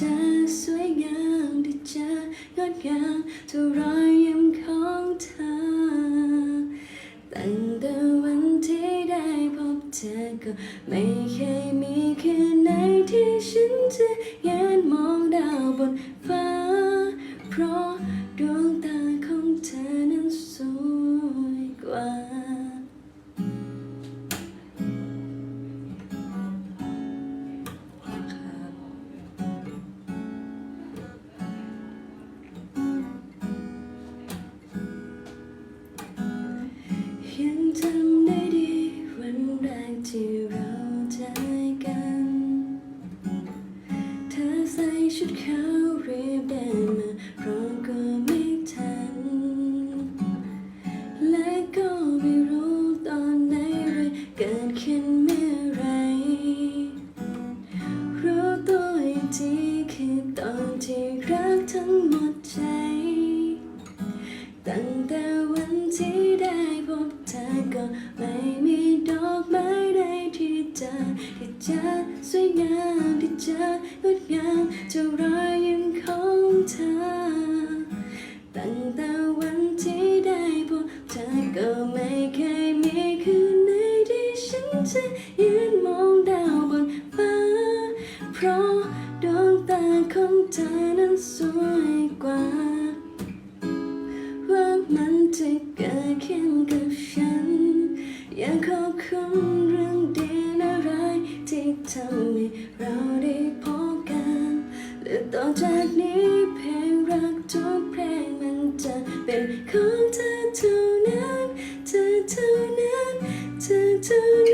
จอสวยงามได้เจองดงามทุกรอยยิ้มของเธอ ตั้งแต่วันที่ได้พบเธอก็ไม่เคยมีคืนไหนที่ฉันจะยืนมองดาวบนฟ้า เพราะดวงตาของเธอนั้นสวย ใส่ชุดขาวรียบเดินมาเพราะก็ไม่ทัน และก็ไม่รู้ตอนไหนเรื่องเกิดขึ้นเมื่อไรรู้ตัวอีกทีคือตอนที่รักทั้งหมดใจ ตั้งแต่วันที่ได้พบเธอก็ไม่ ที่เจอสวยงามที่เจองดงามเท่ารอยยิ้มของเธอ ตั้งแต่วันที่ได้พบเธอก็ไม่เคยมีคืนไหนที่ฉันจะยืนมองดาวบนฟ้า เพราะดวงตาของเธอนั้นสวยกว่า ว่ามันจะเกิดขึ้นกับฉัน อยากขอบคุณ ทำให้เราได้พบกันและต่อจากนี้เพลงรักทุกเพลงมันจะเป็นของเธอเท่านั้นเธอเท่านั้นเธอเท่านั้น